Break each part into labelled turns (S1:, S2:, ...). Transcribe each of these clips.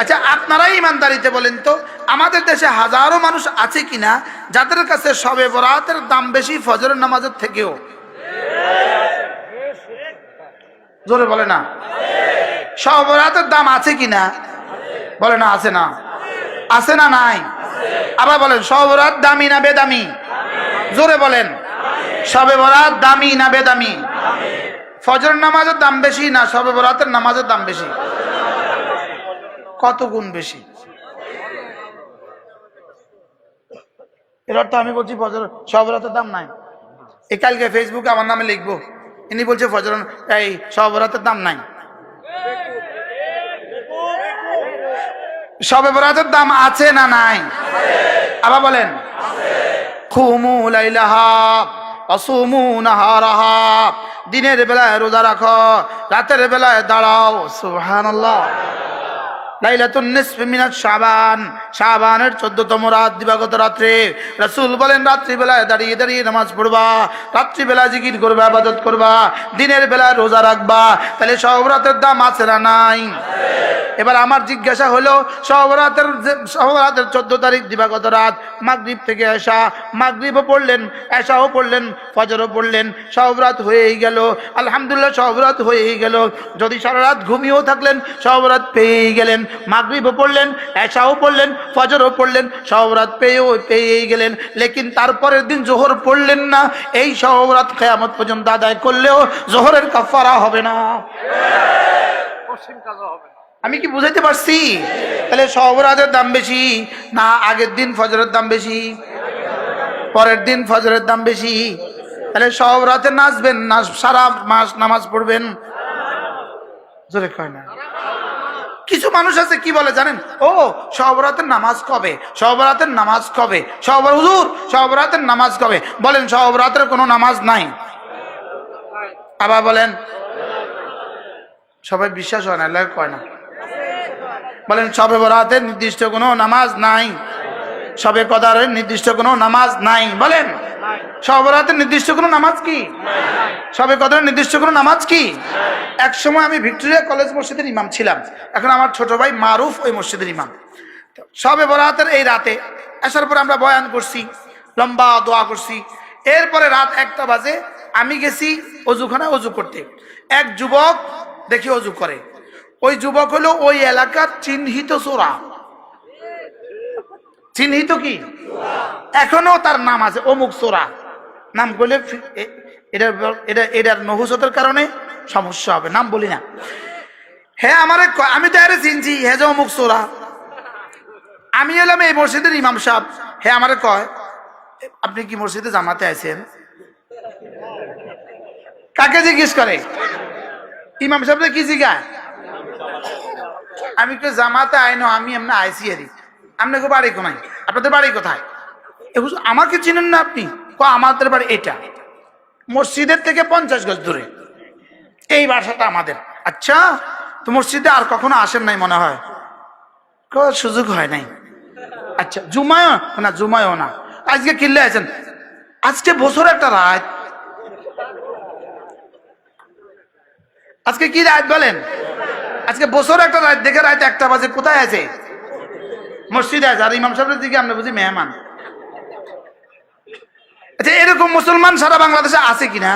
S1: আচ্ছা আপনারাই ইমানদারিতে বলেন তো, আমাদের দেশে হাজারো মানুষ আছে কিনা, যাদের কাছে সবে বরাতের দাম বেশি ফজরের নামাজের থেকেও? জোরে বলে না। সবে বরাতের দাম আছে কিনা? বলে না, আছে না। আছে না নাই? আবার বলেন, সবে বরাত দামি না বেদামি? জোরে বলেন। সবে বরাত দামি না বেদামি? ফজর নামাজের দাম বেশি না সবে বরাতের নামাজের দাম বেশি? কত গুণ বেশি? এর অর্থ আমি বলছি ফজর, সবরাতের দাম নাই। এ কালকে ফেসবুকে আমার নামে লিখব। ইনি বলছে ফজর, এই সবরাতের দাম নাই। সবে বরাতের দাম আছে না নাই? আবার বলেন। দিনের বেলায় রোজা রাখো, রাতের বেলায় দাঁড়াও। সুবহানাল্লাহ। 14তম রাত দিবাগত রাত্রে রাসূল বলেন, রাত্রিবেলায় দাঁড়িয়ে দাঁড়িয়ে নামাজ পড়বা জিকির করবা আবাদত করবা, দিনের রোজা রাখবা, তাহলে সব রাতের দাম আছে না নাই? এবার আমার জিজ্ঞাসা হলো সহবরাতের সহরাতের চোদ্দ তারিখ দিবাগত রাত, মাগরীব থেকে আসা মাগরীবও পড়লেন এসাও পড়লেন, ফজরও পড়লেন, সহবরাত হয়েই গেল। আলহামদুলিল্লাহ, সহবরাত হয়েই গেল। যদি সারা রাত ঘুমিয়েও থাকলেন, সহবরাত পেয়েই গেলেন। মাগরীবও পড়লেন এসাও পড়লেন, ফজরও পড়লেন, সহবরাত পেয়েও, পেয়েই গেলেন। লেকিন তারপরের দিন জোহর পড়লেন না, এই সহবরাত খেয়ামত পর্যন্ত আদায় করলেও জোহরের কাফারা হবে না। আমি কি বুঝাইতে পারছি? তাহলে সহবরাতের দাম বেশি, না আগের দিন ফজরের দাম বেশি? পরের দিন ফজরের দাম বেশি? তাহলে সব সহবরাতে নাচবেন, না সারা মাস নামাজ পড়বেন? জোরে কয় না। কিছু মানুষ আছে, কি বলে জানেন? ও, সহবরাতের নামাজ কবে? সহবরাতের নামাজ কবে? সহবর হুজুর, সহবরাতের নামাজ কবে? বলেন, সহবরাতের কোনো নামাজ নাই। আবার বলেন, সবাই বিশ্বাস হয় না কয় না। বলেন, সবে বরাতের নির্দিষ্ট কোনো নামাজ নাই। সবে কদারের নির্দিষ্ট কোনো নামাজ নাই। বলেন, সবে বরাতের নির্দিষ্ট কোনো নামাজ কি? সবে কদারের নির্দিষ্ট কোনো নামাজ কি? এক সময় আমি ভিক্টোরিয়া কলেজ মসজিদের ইমাম ছিলাম। এখন আমার ছোট ভাই মারুফ ওই মসজিদের ইমাম। সবে বরাতের এই রাতে আসার পর আমরা বয়ান করছি, লম্বা দোয়া করছি। এরপরে রাত একটা বাজে, আমি গেছি অজুখানে অজু করতে। এক যুবক দেখি অজু করে। ওই যুবক হলো ওই এলাকার চিহ্নিত চোরা চিহ্নিত কি? এখনও তার নাম আছে, অমুক চোরা নাম এ- এটার এটা এটার নহুসতের কারণে সমস্যা হবে, নাম বলি না। হ্যাঁ আমারে আমি তো আরে চিনছি হ্যাঁ যে অমুক চোরা আমি এলাম এই মসজিদের ইমাম সাহেব। হ্যাঁ আমারে কয় আপনি কি মসজিদে জামাতে আছেন কাকে জিজ্ঞেস করে? ইমাম সাহেব কি জিজ্ঞায় আমি তো জামাতে আইনো, আমি এমনি আইসি আরি আপনাকে বাড়ি কোনায়? আপনাদের বাড়ি কোথায়? আমাকে চিনেন না আপনি? ক, আমাদের বাড়ি এটা। মসজিদের থেকে পঞ্চাশ গজ দূরে। এই বাসাটা আমাদের। আচ্ছা তো মসজিদে আর কখনো আসেন নাই মনে হয়? সুযোগ হয় নাই। আচ্ছা জুমায় না, জুমায়ও না। আজকে কিনলে আছেন। আজকে বছর একটা রাত। আজকে কি রাত বলেন? আজকে বছর একটা রাত, দেখে রাত একটা বাজে, কোথায় আছে? মসজিদে আছে, আর ইমাম সাহেবের দিকে আমরা বুঝি মেহমান। আচ্ছা এরকম মুসলমান সারা বাংলাদেশে আছে কিনা?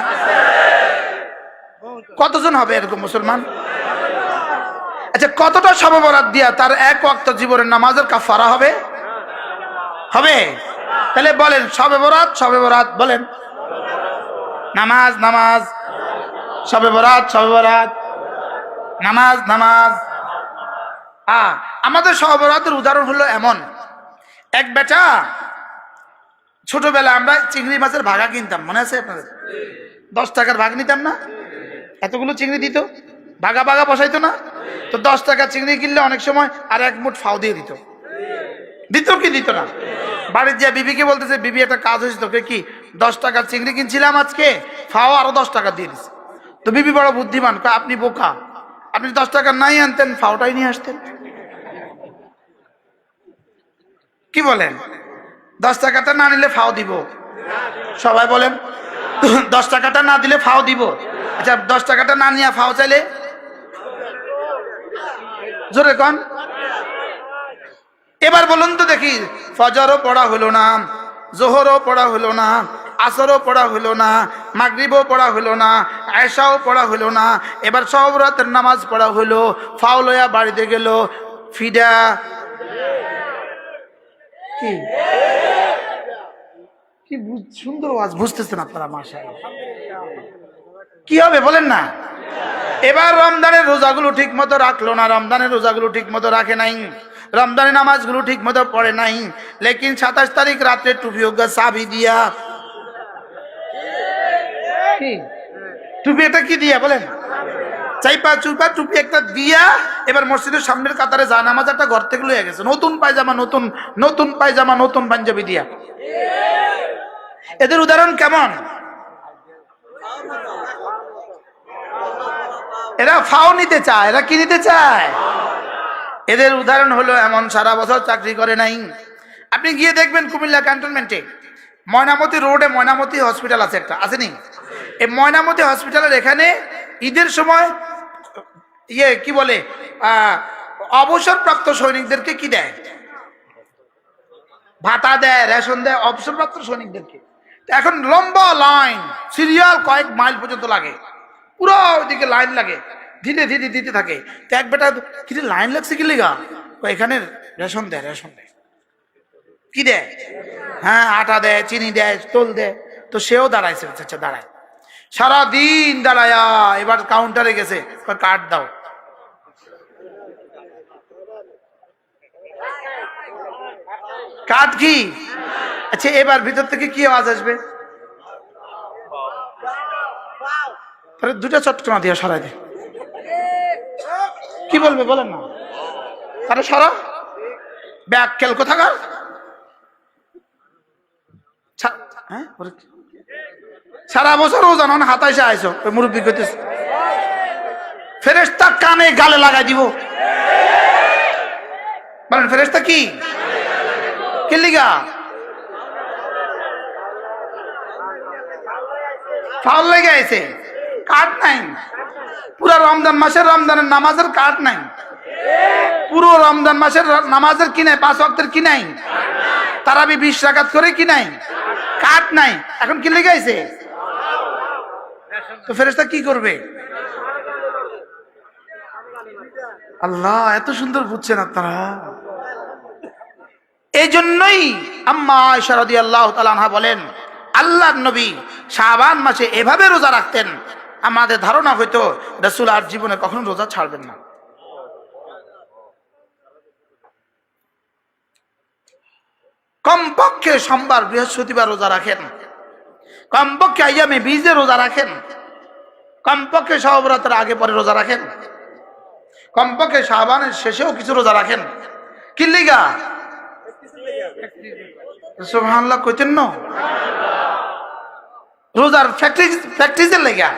S1: কতজন হবে এরকম মুসলমান? আচ্ছা কতটা সববরাত দিয়া তার এক ওয়াক্ত জীবনের নামাজের কাফারা হবে? হবে? তাহলে বলেন সবে বরাত সবে বরাত বলেন। নামাজ নামাজ। সবে বরাত সবে বরাত নামাজ নামাজ। হ্যাঁ আমাদের সহবরাতের উদাহরণ হলো এমন। এক বেটা ছোটবেলা আমরা চিংড়ি মাছের ভাগা কিনতাম, মনে আছে আপনাদের? দশ টাকার ভাগ নিতাম না? এতগুলো চিংড়ি দিত? ভাগা ভাগা বসাইতো না? তো দশ টাকা চিংড়ি কিনলে অনেক সময় আর এক মুঠ ফাও দিয়ে দিত। দিত কি দিত না? বাড়ির যে বিবিকে বলতেছে, বিবি, একটা কাজ হয়েছে তোকে কি? দশ টাকার চিংড়ি কিনছিলাম আজকে ফাও আরও দশ টাকা দিয়ে দিছে। তো বিবি বড় বুদ্ধিমান আপনি বোকা। আপনি দশ টাকা নাই আনতেন, ফাওটাই নিয়ে আসতেন। কি বলেন? দশ টাকাটা না নিলে ফাও দিব? সবাই বলেন, দশ টাকাটা না দিলে ফাও দিব। আচ্ছা দশ টাকাটা না নিয়ে ফাও চাইলে? জোরে কন। এবার বলুন তো দেখি, ফজরও পড়া হলো না, জোহরও পড়া হলো না। আসরও পড়া হলো না, মাগরিবও পড়া হলো না আয়সাও পড়া হলো না। এবার সব রাতের নামাজ পড়া হলো ফাউলয়া বাড়িতে গেল। ফিডা কি? কি সুন্দর আওয়াজ, বুঝতেছেন আপনারা মাসা কি হবে বলেন না? এবার রমজানের রোজাগুলো ঠিক মতো রাখল না, রমজানের রোজাগুলো ঠিক মতো রাখে নাই। রমজানের নামাজগুলো ঠিক মতো পড়ে নাই। লেকিন সাতাশ তারিখ রাত্রে টুপি হোক সাবি দিয়া টুপি এটা কি দিয়া বলেন? চাইপা চুপা টুপি একটা দিয়া এবার মসজিদের সামনের কাতারে যা নামাজ একটা ঘর থেকে লয়ে গেছে। নতুন পায়জামা, নতুন নতুন পায়জামা, নতুন পাঞ্জাবি দিয়া। এদের উদাহরণ কেমন? এরা ফাও নিতে চায়, এরা কি নিতে চায়? এদের উদাহরণ হলো এমন, সারা বছর চাকরি করে নাই। আপনি গিয়ে দেখবেন কুমিল্লা ক্যান্টনমেন্টে ময়নামতি রোডে ময়নামতি হসপিটাল আছে একটা, আসেনি? এই ময়নামতি হসপিটালের এখানে ঈদের সময় ইয়ে কি বলে অবসরপ্রাপ্ত সৈনিকদেরকে কি দেয়? ভাতা দেয় রেশন দেয় অবসরপ্রাপ্ত সৈনিকদেরকে। এখন লম্বা লাইন সিরিয়াল কয়েক মাইল পর্যন্ত লাগে। পুরো ওইদিকে লাইন লাগে ধীরে ধীরে দিতে থাকে। তো এক বেটা কি রে, লাইন লাগছে কি লেগা? এখানে রেশন দেয় রেশন দেয়। কি দেয়? হ্যাঁ আটা দেয় চিনি দেয় তোল দেয়। তো সেও দাঁড়াইছে আচ্ছা দাঁড়ায়। সারা দিন দাঁড়ায়া, এবার কাউন্টারে গেছে কার্ড দাও। কাঠ কি? আচ্ছা এবার ভিতর থেকে কি আওয়াজ আসবে? দুটা চটকনা দিয়ে সরাই দে। কি বলবে, বলেন না। আরে সরা, ব্যাগ খেল কোথাকার? হ্যাঁ? সারা বছর ও জানো হাতাইসে আইসো মুরব্বী কইতেছে ফেরেস্তা কানে গালে লাগাই দিব। বলেন ফেরেস্তা কি? কিল্লিগা ফাউল লেগে নাই। পুরো রমজান মাসের রমজানের নামাজের নাই। পুরো রমজান মাসের নামাজের কি নাই? পাঁচ কি নাই? করে কি নাই? কাঠ নাই। এখন কি লেগে আছে তো ফেরেস্তা কি করবে? আল্লাহ, এত সুন্দর বুঝছেন আপনারা। এই জন্যই আম্মা আল্লাহ তালানহা বলেন আল্লাহ নবী শাহবান মাসে এভাবে রোজা রাখতেন। আমাদের ধারণা হয়তো রসুল আর জীবনে কখনো রোজা ছাড়বেন না। কমপক্ষে সোমবার বৃহস্পতিবার রোজা রাখেন। কমপক্ষে আইয়ামে বীজে রোজা রাখেন। কমপক্ষে সহবরাতের আগে পরে রোজা রাখেন। কমপক্ষে শাহবানের শেষেও কিছু রোজা রাখেন। কিল্লিগা সুবহানাল্লাহ, কইতেন না। রোজার প্র্যাকটিস, প্র্যাকটিসের লেগা।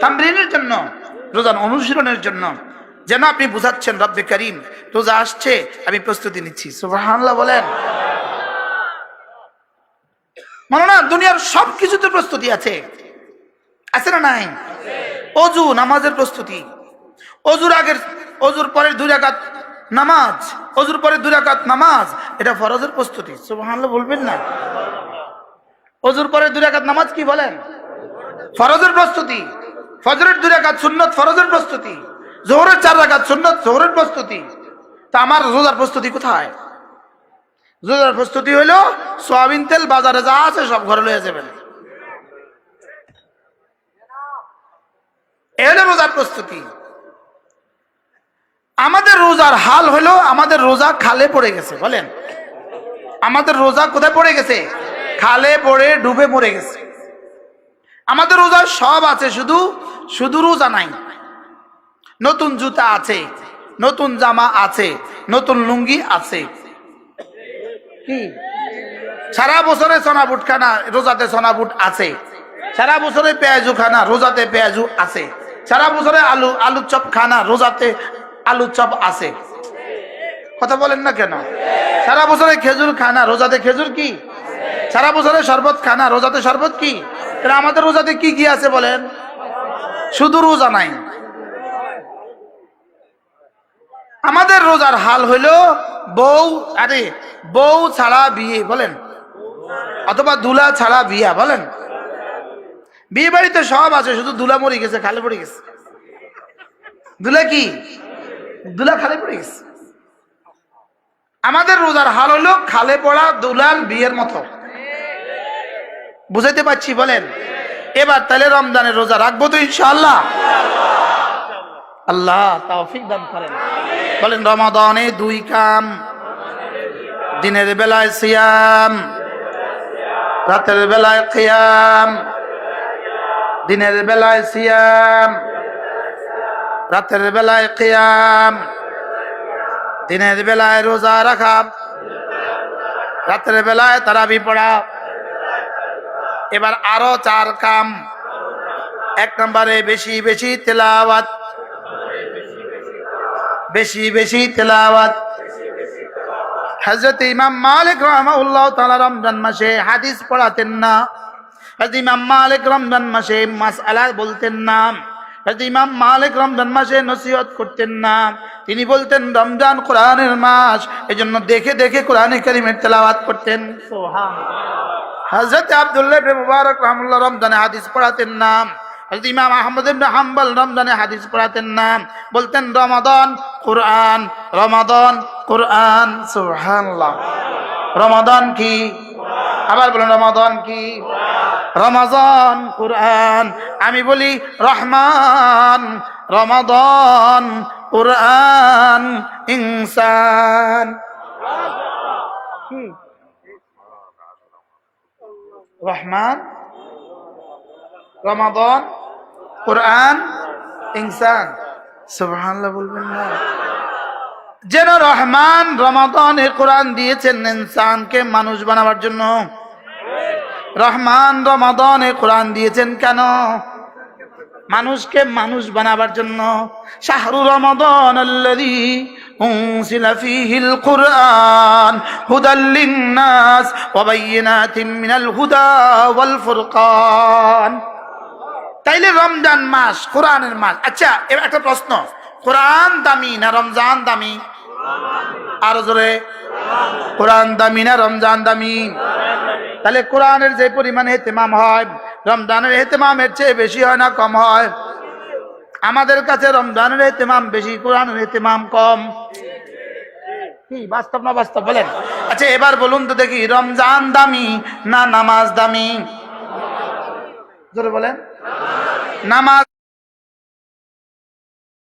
S1: তামরিনের জন্য, রোজার অনুশীলনের জন্য। যেন আপনি বুঝাচ্ছেন, রব্বে করিম, রোজা আসছে, আমি প্রস্তুতি নিচ্ছি। সুবহানাল্লাহ বলেন। মনে না দুনিয়ার সব কিছুতে প্রস্তুতি আছে। আছে না নাই? অজু, নামাজের প্রস্তুতি। অজুর আগের, অজুর পরের দুই রাকাত নামাজ। অজুর পরে দুই রাকাত নামাজ। এটা ফরজের প্রস্তুতি। সুবহানাল্লাহ, বলবেন না। অজুর পরে দুই রাকাত নামাজ কি বলেন? ফরজের প্রস্তুতি। ফজরের দুই রাকাত সুন্নত ফরজের প্রস্তুতি। জোহরের চার রাকাত সুন্নত জোহরের প্রস্তুতি। তা আমার রোজার প্রস্তুতি কোথায়? রোজার প্রস্তুতি হইল, সোয়াবিন তেল বাজারে যা আছে সব ঘরে লয়ে যাবেন। এটা রোজার প্রস্তুতি। আমাদের রোজার হাল হলো আমাদের রোজা খালে পড়ে গেছে, বলেন। আমাদের রোজা কোথায় পড়ে গেছে? খালে পড়ে, ডুবে মরে গেছে। আমাদের রোজা সব আছে, শুধু শুধু রোজা নাই। নতুন জুতা আছে, নতুন জামা আছে, নতুন লুঙ্গি আছে। কি? সারা বছরে সোনা বুট খানা, রোজাতে সোনা বুট আছে। সারা বছরে পেঁয়াজু খানা, রোজাতে পেঁয়াজু আছে। সারা বছরে আলু আলু চপ খানা, রোজাতে আলু চপ আছে। কথা বলেন না কেন? সারা বছরে খেজুর খানা, রোজাতে খেজুর কি? সারা বছরে শরবত খানা, রোজাতে শরবত কি? আমাদের রোজাতে কি কি আছে বলেন? শুধু রোজা নাই। আমাদের রোজার হাল হইল বউ, আরে, বউ ছাড়া বিয়ে, বলেন। অথবা দুলা ছাড়া বিয়া, বলেন। বিয়ে বাড়িতে সব আছে, শুধু দুলা মরে গেছে, খালে পড়ে গেছে। দুলা কি? দুলা খালে পড়ে গেছে। আমাদের রোজার হাল হলো খালে পড়া দুলার বিয়ের মতো। বুঝাইতে পারছি, বলেন? এবার তাহলে রমজানের রোজা রাখব তো ইনশাআল্লাহ। আল্লাহ তৌফিক দান করেন। বলেন, রমাদানে দুই কাম, দিনের বেলায় সিয়াম, রাতের বেলায় কিয়াম, দিনের বেলায় সিয়াম, রাতের বেলায় কিয়াম, দিনের বেলায় রোজা রাখা, রাতের বেলায় তারাবি পড়া। এবার আরও চার কাম, এক নম্বরে বেশি বেশি তেলাওয়াত বেশি বেশি তেলাওয়াত। হজরত ইমাম মালিক রহমাউল্লাহ তাআলা রমজান মাসে হাদিস পড়াতেন না। হজরত ইমাম মালিক রমজান মাসে মাসআলা বলতেন না। হজরত ইমাম মালিক রমজান মাসে নসিহত করতেন না। তিনি বলতেন রমজান কোরআনের মাস। এজন্য দেখে দেখে কোরআনে কারিমের তেলাওয়াত করতেন। হজরত আব্দুল্লাহ মুবারক রহমুল্লাহ রমজানে হাদিস পড়াতেন না। হযরত ইমাম আহমদ ইবনে হাম্বল রমজানে হাদিস পড়াতেন না। বলতেন, রমাদান, কোরআন রমাদান, কোরআন, সুবহানাল্লাহ। রমাদান কি? আবার বলেন, রমাদান কি? রমাদান কোরআন। আমি বলি, রহমান, রমাদান, কোরআন, ইনসান। রহমান, রমাদন কোরআন, ইনসান। সুবহানাল্লাহ বলবেন না। যেন রহমান রমাদনে কোরআন দিয়েছেন ইনসানকে মানুষ বানাবার জন্য। রহমান রমাদন এ কোরআন দিয়েছেন কেন? মানুষকে মানুষ বানাবার জন্য। শাহরু রমাদান আল্লাযী বাইয়িনাতিন মিনাল হুদা ওয়াল ফুরকান। তাইলে রমজান মাস, কোরআনের মাস। আচ্ছা এবার একটা প্রশ্ন। কোরআন দামি না রমজান দামি? আরও জোরে। কোরআন দামি না রমজান দামি? তাহলে কোরআনের যে পরিমাণে হেতেমাম হয়, রমজানের হেতেমামের চেয়ে বেশি হয় না কম হয়? আমাদের কাছে রমজানের হেতেমাম বেশি, কোরআনের হেতেমাম কম। কি, বাস্তব না বাস্তব? বলেন। আচ্ছা এবার বলুন তো দেখি, রমজান দামি না নামাজ দামি? জোরে বলেন। নামাজ